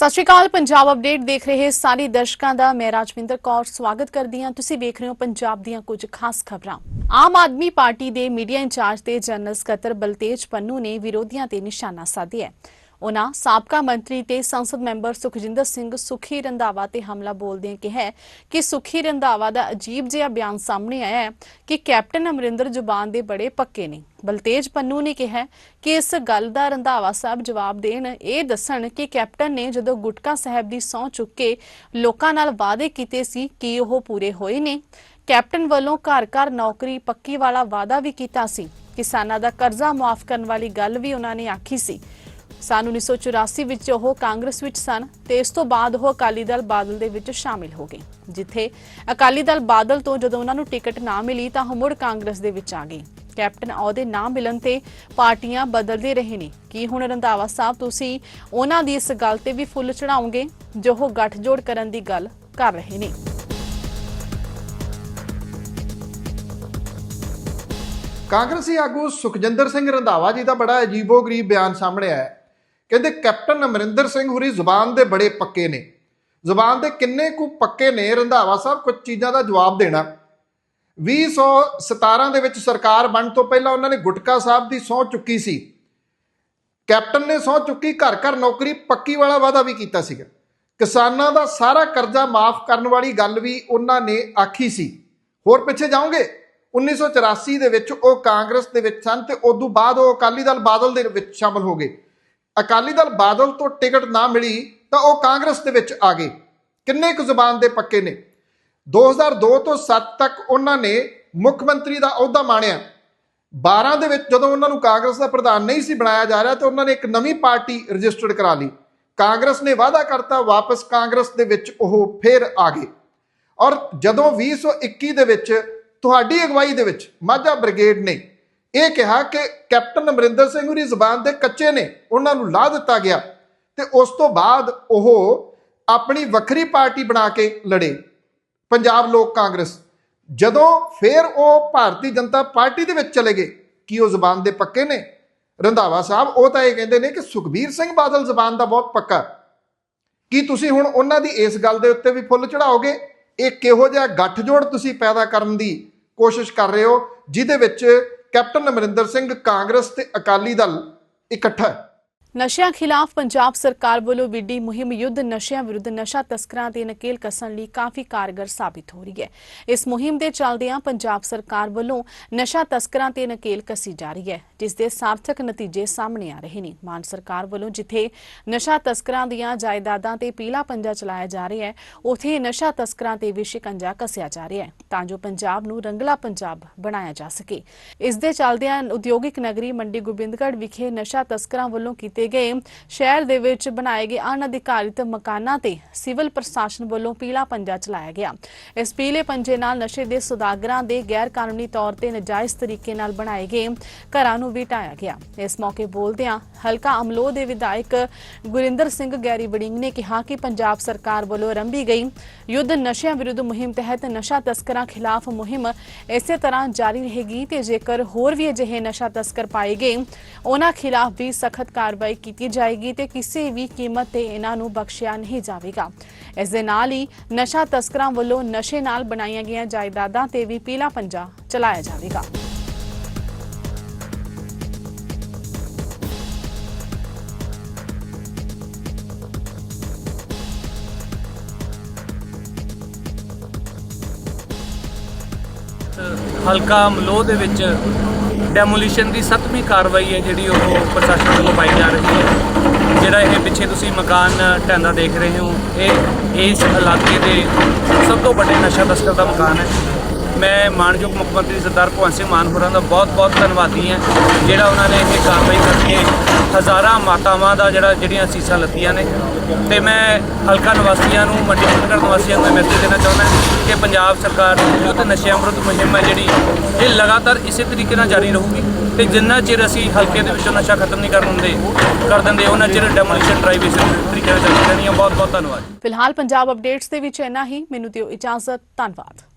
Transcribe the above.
ਸਤਿ ਸ਼੍ਰੀ ਅਕਾਲ, ਪੰਜਾਬ ਅਪਡੇਟ ਦੇਖ ਰਹੇ ਸਾਰੇ ਦਰਸ਼ਕਾਂ ਦਾ, ਮੈਂ ਰਾਜਵਿੰਦਰ ਕੌਰ, ਸਵਾਗਤ ਕਰਦੀ ਹਾਂ। ਤੁਸੀਂ ਵੇਖ ਰਹੇ ਹੋ ਪੰਜਾਬ ਦੀਆਂ ਕੁਝ ਖਾਸ ਖਬਰਾਂ। ਆਮ ਆਦਮੀ ਪਾਰਟੀ ਦੇ ਮੀਡੀਆ ਇੰਚਾਰਜ ਤੇ ਜਨਰਲ ਸਕੱਤਰ ਬਲਤੇਜ ਪੰਨੂ ਨੇ ਵਿਰੋਧੀਆਂ ਤੇ ਨਿਸ਼ਾਨਾ ਸਾਧਿਆ ਹੈ। ਉਨ੍ਹਾਂ ਸਾਬਕਾ ਮੰਤਰੀ ਤੇ ਸੰਸਦ ਮੈਂਬਰ ਸੁਖਜਿੰਦਰ ਸਿੰਘ ਸੁਖੀ ਰੰਧਾਵਾ ਤੇ ਹਮਲਾ ਬੋਲਦਿਆਂ ਕਿਹਾ ਕਿ ਸੁਖੀ ਰੰਧਾਵਾ ਦਾ ਅਜੀਬ ਜਿਹਾ ਬਿਆਨ ਸਾਹਮਣੇ ਆਇਆ ਹੈ ਕਿ ਕੈਪਟਨ ਅਮਰਿੰਦਰ ਜ਼ੁਬਾਨ ਦੇ ਬੜੇ ਪੱਕੇ ਨੇ ਬਲਤੇਜ ਪੰਨੂ ਨੇ ਕਿਹਾ ਕਿ ਇਸ ਗੱਲ ਦਾ ਰੰਧਾਵਾ ਸਾਹਿਬ ਜਵਾਬ ਦੇਣ ਇਹ ਦੱਸਣ ਕਿ ਕੈਪਟਨ ਨੇ ਜਦੋਂ ਗੁਟਕਾ ਸਾਹਿਬ ਦੀ ਸਹੁੰ ਚੁੱਕ ਕੇ ਲੋਕਾਂ ਨਾਲ ਵਾਅਦੇ ਕੀਤੇ ਸੀ ਕਿ ਉਹ ਪੂਰੇ ਹੋਏ ਨੇ, ਕੈਪਟਨ ਵੱਲੋਂ ਘਰ ਘਰ ਨੌਕਰੀ ਪੱਕੀ ਵਾਲਾ ਵਾਅਦਾ ਵੀ ਕੀਤਾ ਸੀ ਕਿਸਾਨਾਂ ਦਾ ਕਰਜ਼ਾ ਮਾਫ ਕਰਨ ਵਾਲੀ ਗੱਲ ਵੀ ਉਹਨਾਂ ਨੇ ਆਖੀ ਸੀ ਸਨ 1984 ਵਿੱਚ ਉਹ ਕਾਂਗਰਸ ਵਿੱਚ ਸਨ ਤੇ ਇਸ ਤੋਂ ਬਾਅਦ ਉਹ ਅਕਾਲੀ ਦਲ ਬਾਦਲ ਦੇ ਵਿੱਚ ਸ਼ਾਮਿਲ ਹੋ ਗਏ, ਜਿੱਥੇ ਅਕਾਲੀ ਦਲ ਬਾਦਲ ਤੋਂ ਜਦੋਂ ਉਹਨਾਂ ਨੂੰ ਟਿਕਟ ਨਾ ਮਿਲੀ ਤਾਂ ਉਹ ਮੁੜ ਕਾਂਗਰਸ ਦੇ ਵਿੱਚ ਆ ਗਏ। ਕੈਪਟਨ ਅਹੁਦੇ ਨਾ ਮਿਲਣ ਤੇ ਪਾਰਟੀਆਂ ਬਦਲਦੇ ਰਹੇ ਨੇ। ਕੀ ਹੁਣ ਰੰਧਾਵਾ ਸਾਹਿਬ ਤੁਸੀਂ ਉਹਨਾਂ ਦੀ ਇਸ ਗੱਲ ਤੇ ਵੀ ਫੁੱਲ ਚੜਾਉਂਗੇ ਜੋ ਉਹ ਗੱਠਜੋੜ ਕਰਨ ਦੀ ਗੱਲ ਕਰ ਰਹੇ ਨੇ? ਕਾਂਗਰਸੀ ਆਗੂ ਸੁਖਜਿੰਦਰ ਸਿੰਘ ਰੰਧਾਵਾ ਜੀ ਦਾ ਬੜਾ ਅਜੀਬੋ-ਗਰੀਬ ਬਿਆਨ ਸਾਹਮਣੇ ਆਇਆ ਕਹਿੰਦੇ ਕੈਪਟਨ ਅਮਰਿੰਦਰ ਸਿੰਘ ਹੁਰੀ ਜ਼ੁਬਾਨ ਦੇ ਬੜੇ ਪੱਕੇ ਨੇ। ਜ਼ੁਬਾਨ ਦੇ ਕਿੰਨੇ ਕੁ ਪੱਕੇ ਨੇ? ਰੰਧਾਵਾ ਸਾਹਿਬ, ਕੁਝ ਚੀਜ਼ਾਂ ਦਾ ਜਵਾਬ ਦੇਣਾ। 2017 ਦੇ ਵਿੱਚ ਸਰਕਾਰ ਬਣ ਤੋਂ ਪਹਿਲਾਂ ਉਹਨਾਂ ਨੇ ਗੁਟਕਾ ਸਾਹਿਬ ਦੀ ਸਹੁੰ ਚੁੱਕੀ ਸੀ। ਕੈਪਟਨ ਨੇ ਸਹੁੰ ਚੁੱਕੀ ਘਰ ਘਰ ਨੌਕਰੀ, ਪੱਕੀ ਵਾਲਾ ਵਾਅਦਾ ਵੀ ਕੀਤਾ ਸੀਗਾ। ਕਿਸਾਨਾਂ ਦਾ ਸਾਰਾ ਕਰਜ਼ਾ ਮਾਫ ਕਰਨ ਵਾਲੀ ਗੱਲ ਵੀ ਉਹਨਾਂ ਨੇ ਆਖੀ ਸੀ। ਹੋਰ ਪਿੱਛੇ ਜਾਓਗੇ? 1984 ਦੇ ਵਿੱਚ ਉਹ ਕਾਂਗਰਸ ਦੇ ਵਿੱਚ ਸਨ ਤੇ ਤੋਂ ਬਾਅਦ ਉਹ ਅਕਾਲੀ ਦਲ ਬਾਦਲ ਦੇ ਵਿੱਚ ਸ਼ਾਮਲ ਹੋ ਗਏ। ਅਕਾਲੀ ਦਲ ਬਾਦਲ ਤੋਂ ਟਿਕਟ ਨਾ ਮਿਲੀ ਤਾਂ ਉਹ ਕਾਂਗਰਸ ਦੇ ਵਿੱਚ ਆ ਗਏ। ਕਿੰਨੇ ਕੁ ਜ਼ੁਬਾਨ ਦੇ ਪੱਕੇ ਨੇ? 2002 ਤੋਂ 7 ਤੱਕ ਉਹਨਾਂ ਨੇ ਮੁੱਖ ਮੰਤਰੀ ਦਾ ਅਹੁਦਾ ਮਾਣਿਆ। 12 ਦੇ ਵਿੱਚ ਜਦੋਂ ਉਹਨਾਂ ਨੂੰ ਕਾਂਗਰਸ ਦਾ ਪ੍ਰਧਾਨ ਨਹੀਂ ਸੀ ਬਣਾਇਆ ਜਾ ਰਿਹਾ ਤਾਂ ਉਹਨਾਂ ਨੇ ਇੱਕ ਨਵੀਂ ਪਾਰਟੀ ਰਜਿਸਟਰਡ ਕਰਾ ਲਈ। ਕਾਂਗਰਸ ਨੇ ਵਾਅਦਾ ਕਰਤਾ, ਵਾਪਸ ਕਾਂਗਰਸ ਦੇ ਵਿੱਚ ਉਹ ਫੇਰ ਆ ਗਏ। ਔਰ ਜਦੋਂ 2021 ਦੇ ਵਿੱਚ ਤੁਹਾਡੀ ਅਗਵਾਈ ਦੇ ਵਿੱਚ ਮਾਝਾ ਬ੍ਰਿਗੇਡ ਨੇ ਇਹ ਕਿਹਾ ਕਿ ਕੈਪਟਨ ਅਮਰਿੰਦਰ ਸਿੰਘ ਹੋਰੀ ਜ਼ਬਾਨ ਦੇ ਕੱਚੇ ਨੇ, ਉਹਨਾਂ ਨੂੰ ਲਾ ਦਿੱਤਾ ਗਿਆ ਤੇ ਉਸ ਤੋਂ ਬਾਅਦ ਉਹ ਆਪਣੀ ਵੱਖਰੀ ਪਾਰਟੀ ਬਣਾ ਕੇ ਲੜੇ, ਪੰਜਾਬ ਲੋਕ ਕਾਂਗਰਸ। ਜਦੋਂ ਫਿਰ ਉਹ ਭਾਰਤੀ ਜਨਤਾ ਪਾਰਟੀ ਦੇ ਵਿੱਚ ਚਲੇ ਗਏ, ਕੀ ਉਹ ਜ਼ਬਾਨ ਦੇ ਪੱਕੇ ਨੇ? ਰੰਧਾਵਾ ਸਾਹਿਬ ਉਹ ਤਾਂ ਇਹ ਕਹਿੰਦੇ ਨੇ ਕਿ ਸੁਖਬੀਰ ਸਿੰਘ ਬਾਦਲ ਜ਼ਬਾਨ ਦਾ ਬਹੁਤ ਪੱਕਾ। ਕੀ ਤੁਸੀਂ ਹੁਣ ਉਹਨਾਂ ਦੀ ਇਸ ਗੱਲ ਦੇ ਉੱਤੇ ਵੀ ਫੁੱਲ ਚੜਾਓਗੇ ਇਹ ਕਿਹੋ ਜਿਹਾ ਗੱਠਜੋੜ ਤੁਸੀਂ ਪੈਦਾ ਕਰਨ ਦੀ ਕੋਸ਼ਿਸ਼ ਕਰ ਰਹੇ ਹੋ, ਜਿਹਦੇ ਵਿੱਚ ਕੈਪਟਨ ਅਮਰਿੰਦਰ ਸਿੰਘ ਕਾਂਗਰਸ ਤੇ ਅਕਾਲੀ ਦਲ ਇਕੱਠਾ ਨਸ਼ਿਆਂ ਖਿਲਾਫ ਪੰਜਾਬ ਸਰਕਾਰ ਵੱਲੋਂ ਵਿੱਢੀ ਮੁਹਿੰਮ ਯੁੱਧ ਨਸ਼ਿਆਂ ਵਿਰੁੱਧ ਨਸ਼ਾ ਤਸਕਰਾਂ ਤੇ ਨਕੇਲ ਕੱਸਣ ਲਈ ਕਾਫੀ ਕਾਰਗਰ ਸਾਬਿਤ ਹੋ ਰਹੀ ਹੈ। ਇਸ ਮੁਹਿੰਮ ਦੇ ਚੱਲਦਿਆਂ ਪੰਜਾਬ ਸਰਕਾਰ ਵੱਲੋਂ ਨਸ਼ਾ ਤਸਕਰਾਂ ਤੇ ਨਕੇਲ ਕੱਸੀ ਜਾ ਰਹੀ ਹੈ, ਜਿਸ ਦੇ ਸਾਰਥਕ ਨਤੀਜੇ ਸਾਹਮਣੇ ਆ ਰਹੇ ਨੇ। ਮਾਨ ਸਰਕਾਰ ਵੱਲੋਂ ਜਿੱਥੇ ਨਸ਼ਾ ਤਸਕਰਾਂ ਦੀਆਂ ਜਾਇਦਾਦਾਂ ਤੇ ਪੀਲਾ ਪੰਜਾ ਚਲਾਇਆ ਜਾ ਰਿਹਾ ਹੈ, ਉਥੇ ਨਸ਼ਾ ਤਸਕਰਾਂ ਤੇ ਵੀ ਸ਼ਿਕੰਜਾ ਕੱਸਿਆ ਜਾ ਰਿਹਾ ਹੈ, ਤਾਂ ਜੋ ਪੰਜਾਬ ਨੂੰ ਰੰਗਲਾ ਪੰਜਾਬ ਬਣਾਇਆ ਜਾ ਸਕੇ। ਇਸ ਦੇ ਚੱਲਦਿਆਂ ਉਦਯੋਗਿਕ ਨਗਰੀ ਮੰਡੀ ਗੋਬਿੰਦਗੜ੍ਹ ਵਿਖੇ ਨਸ਼ਾ ਤਸਕਰਾਂ ਵੱਲੋਂ ਕੀਤੇ ਗਏ। ਸ਼ਹਿਰ ਦੇ ਵਿੱਚ ਬਣਾਏ ਗਏ ਅਣਅਧਿਕਾਰਿਤ ਮਕਾਨਾਂ ਤੇ ਸਿਵਲ ਪ੍ਰਸ਼ਾਸਨ ਵੱਲੋਂ ਪੀਲਾ ਪੰਜਾ ਚਲਾਇਆ ਗਿਆ। ਇਸ ਪੀਲੇ ਪੰਜੇ ਨਾਲ ਨਸ਼ੇ ਦੇ ਸੁਦਾਗਰਾਂ ਦੇ ਗੈਰ ਕਾਨੂੰਨੀ ਤੌਰ ਤੇ ਨਜਾਇਜ਼ ਤਰੀਕੇ ਨਾਲ ਬਣਾਏ ਗਏ ਘਰਾਂ ਨੂੰ ਵੀ ਢਾਇਆ ਗਿਆ। ਇਸ ਮੌਕੇ ਬੋਲਦਿਆਂ ਹਲਕਾ ਅਮਲੋ ਦੇ ਵਿਧਾਇਕ ਗੁਰਿੰਦਰ ਸਿੰਘ ਗੈਰੀ ਵੜਿੰਗ ਨੇ ਕਿਹਾ ਕਿ ਪੰਜਾਬ ਸਰਕਾਰ ਵੱਲੋਂ ਆਰੰਭੀ ਗਈ ਯੁੱਧ ਨਸ਼ਿਆਂ ਵਿਰੁੱਧ ਮੁਹਿੰਮ ਤਹਿਤ ਨਸ਼ਾ ਤਸਕਰਾਂ ਖਿਲਾਫ ਮੁਹਿੰਮ ਇਸੇ ਤਰ੍ਹਾਂ ਜਾਰੀ ਰਹੇਗੀ ਤੇ ਜੇਕਰ ਹੋਰ ਵੀ ਅਜਿਹੇ ਨਸ਼ਾ ਤਸਕਰ ਪਾਏ ਗਏ, ਉਹਨਾਂ ਖਿਲਾਫ ਵੀ ਸਖਤ ਕਾਰਵਾਈ ਕੀਤੀ ਜਾਏਗੀ ਤੇ ਕਿਸੇ ਵੀ ਕੀਮਤ ਤੇ ਇਹਨਾਂ ਨੂੰ ਬਖਸ਼ਿਆ ਨਹੀਂ ਜਾਵੇਗਾ। ਇਸ ਦੇ ਨਾਲ ਹੀ ਨਸ਼ਾ ਤਸਕਰਾਂ ਵੱਲੋਂ ਨਸ਼ੇ ਨਾਲ ਬਣਾਈਆਂ ਗਈਆਂ ਜਾਇਦਾਦਾਂ ਤੇ ਵੀ ਪੀਲਾ ਪੰਜਾ ਚਲਾਇਆ ਜਾਵੇਗਾ। ਹਲਕਾ ਮਲੋਹ ਦੇ ਵਿੱਚ ਡੈਮੋਲੀਸ਼ਨ ਦੀ ਸੱਤਵੀਂ ਕਾਰਵਾਈ ਹੈ ਜਿਹੜੀ ਉਹ ਪ੍ਰਸ਼ਾਸਨ ਵੱਲੋਂ ਪਾਈ ਜਾ ਰਹੀ ਹੈ। ਜਿਹੜਾ ਇਹ ਪਿੱਛੇ ਤੁਸੀਂ ਮਕਾਨ ਢਹਿੰਦਾ ਦੇਖ ਰਹੇ ਹੋ, ਇਹ ਇਸ ਇਲਾਕੇ ਦੇ ਸਭ ਤੋਂ ਵੱਡੇ ਨਸ਼ਾ ਤਸਕਰ ਦਾ ਮਕਾਨ ਹੈ। ਮੈਂ ਮਾਨਯੋਗ ਮੁੱਖ ਮੰਤਰੀ ਸਰਦਾਰ ਭਗਵੰਤ ਸਿੰਘ ਮਾਨ ਹੋਰਾਂ ਦਾ ਬਹੁਤ-ਬਹੁਤ ਧੰਨਵਾਦੀ ਹਾਂ, ਜਿਹੜਾ ਉਹਨਾਂ ਨੇ ਇਹ ਕਾਰਵਾਈ ਕਰਕੇ ਹਜ਼ਾਰਾਂ ਮਾਤਾਵਾਂ ਦਾ ਜਿਹੜਾ ਜਿਹੜੀਆਂ ਸੀਸਾਂ ਲੱਤੀਆਂ ਨੇ। ਤੇ ਮੈਂ ਹਲਕਾ ਨਿਵਾਸੀਆਂ ਨੂੰ, ਮੰਡੀ ਗੋਬਿੰਦਗੜ੍ਹ ਨਿਵਾਸੀਆਂ ਨੂੰ ਮੈਸੇਜ ਦੇਣਾ ਚਾਹੁੰਦਾ ਕਿ ਪੰਜਾਬ ਸਰਕਾਰ ਦੀ ਯੁੱਧ ਨਸ਼ਿਆਂ ਵਿਰੁੱਧ ਮੁਹਿੰਮ ਹੈ ਜਿਹੜੀ, ਇਹ ਲਗਾਤਾਰ ਇਸੇ ਤਰੀਕੇ ਨਾਲ ਜਾਰੀ ਰਹੂਗੀ ਤੇ ਜਿੰਨਾ ਚਿਰ ਅਸੀਂ ਹਲਕੇ ਦੇ ਵਿੱਚੋਂ ਨਸ਼ਾ ਖਤਮ ਨਹੀਂ ਕਰਨ ਦਿੰਦੇ, ਕਰ ਦਿੰਦੇ, ਉਹਨਾਂ ਚਿਰ ਡੈਮੋਲੀਸ਼ਨ ਡਰਾਈਵ ਇਸੇ ਤਰੀਕੇ ਨਾਲ ਚੱਲਦੀ ਰਹਿਣੀ ਹੈ ਬਹੁਤ ਬਹੁਤ ਧੰਨਵਾਦ। ਫਿਲਹਾਲ ਪੰਜਾਬ ਅਪਡੇਟਸ ਦੇ ਵਿੱਚ ਇੰਨਾ ਹੀ, ਮੈਨੂੰ ਦਿਓ ਇਜਾਜ਼ਤ, ਧੰਨਵਾਦ।